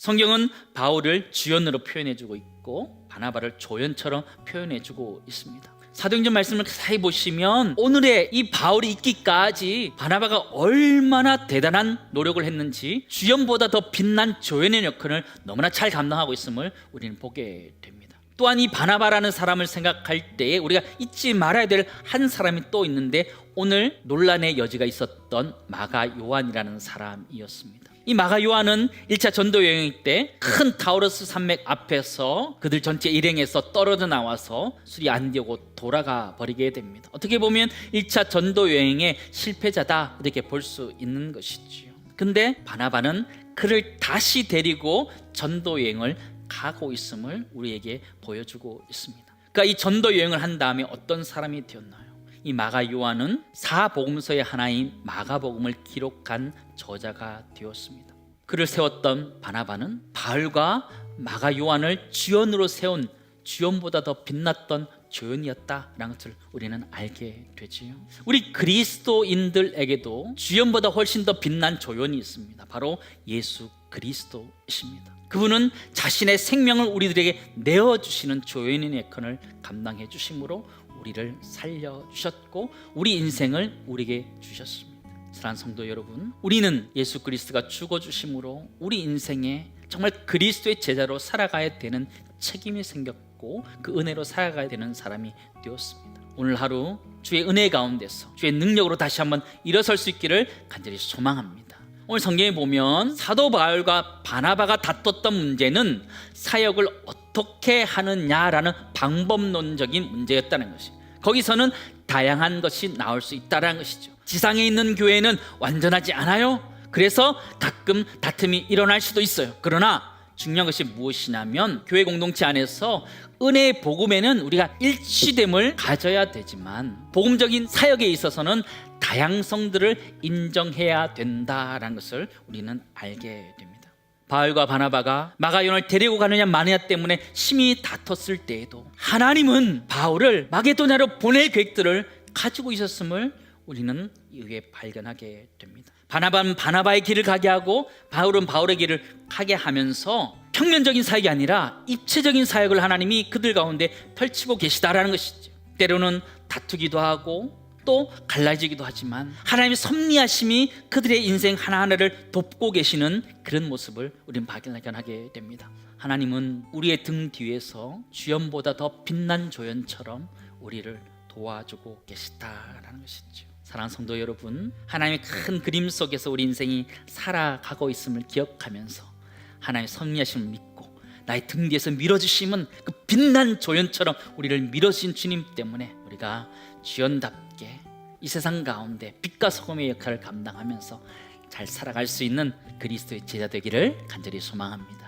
성경은 바울을 주연으로 표현해주고 있고 바나바를 조연처럼 표현해주고 있습니다. 사도행전 말씀을 자세히 보시면 오늘의 이 바울이 있기까지 바나바가 얼마나 대단한 노력을 했는지 주연보다 더 빛난 조연의 역할을 너무나 잘 감당하고 있음을 우리는 보게 됩니다. 또한 이 바나바라는 사람을 생각할 때에 우리가 잊지 말아야 될 한 사람이 또 있는데 오늘 논란의 여지가 있었던 마가 요한이라는 사람이었습니다. 이 마가 요한은 1차 전도 여행 때 큰 타우러스 산맥 앞에서 그들 전체 일행에서 떨어져 나와서 술이 안 되고 돌아가 버리게 됩니다. 어떻게 보면 1차 전도 여행의 실패자다 이렇게 볼 수 있는 것이지요. 근데 바나바는 그를 다시 데리고 전도 여행을 가고 있음을 우리에게 보여주고 있습니다. 그러니까 이 전도 여행을 한 다음에 어떤 사람이 되었나요? 이 마가 요한은 사복음서의 하나인 마가복음을 기록한 저자가 되었습니다. 그를 세웠던 바나바는 바울과 마가 요한을 주연으로 세운 주연보다 더 빛났던 조연이었다라는 것을 우리는 알게 되지요. 우리 그리스도인들에게도 주연보다 훨씬 더 빛난 조연이 있습니다. 바로 예수 그리스도이십니다. 그분은 자신의 생명을 우리들에게 내어 주시는 조연인 역할을 감당해 주심으로 우리를 살려 주셨고 우리 인생을 우리에게 주셨습니다. 사랑하는 성도 여러분, 우리는 예수 그리스도가 죽어 주심으로 우리 인생에 정말 그리스도의 제자로 살아가야 되는 책임이 생겼고 그 은혜로 살아가야 되는 사람이 되었습니다. 오늘 하루 주의 은혜 가운데서 주의 능력으로 다시 한번 일어설 수 있기를 간절히 소망합니다. 오늘 성경에 보면 사도 바울과 바나바가 다퉜던 문제는 사역을 어떻게 하느냐라는 방법론적인 문제였다는 것이. 거기서는 다양한 것이 나올 수 있다는 것이죠. 지상에 있는 교회는 완전하지 않아요. 그래서 가끔 다툼이 일어날 수도 있어요. 그러나 중요한 것이 무엇이냐면 교회 공동체 안에서 은혜의 복음에는 우리가 일치됨을 가져야 되지만 복음적인 사역에 있어서는 다양성들을 인정해야 된다라는 것을 우리는 알게 됩니다. 바울과 바나바가 마가연을 데리고 가느냐 마느냐 때문에 심히 다퉜을 때에도 하나님은 바울을 마게도냐로 보낼 계획들을 가지고 있었음을 우리는 이게 발견하게 됩니다. 바나바는 바나바의 길을 가게 하고 바울은 바울의 길을 가게 하면서 평면적인 사역이 아니라 입체적인 사역을 하나님이 그들 가운데 펼치고 계시다라는 것이죠. 때로는 다투기도 하고 또 갈라지기도 하지만 하나님의 섭리하심이 그들의 인생 하나하나를 돕고 계시는 그런 모습을 우리는 발견하게 됩니다. 하나님은 우리의 등 뒤에서 주연보다 더 빛난 조연처럼 우리를 도와주고 계시다라는 것이죠. 사랑하는 성도 여러분, 하나님의 큰 그림 속에서 우리 인생이 살아가고 있음을 기억하면서 하나님의 섭리하심을 믿고 나의 등 뒤에서 밀어주심은 그 빛난 조연처럼 우리를 밀어주신 주님 때문에 우리가 주연답게 이 세상 가운데 빛과 소금의 역할을 감당하면서 잘 살아갈 수 있는 그리스도의 제자 되기를 간절히 소망합니다.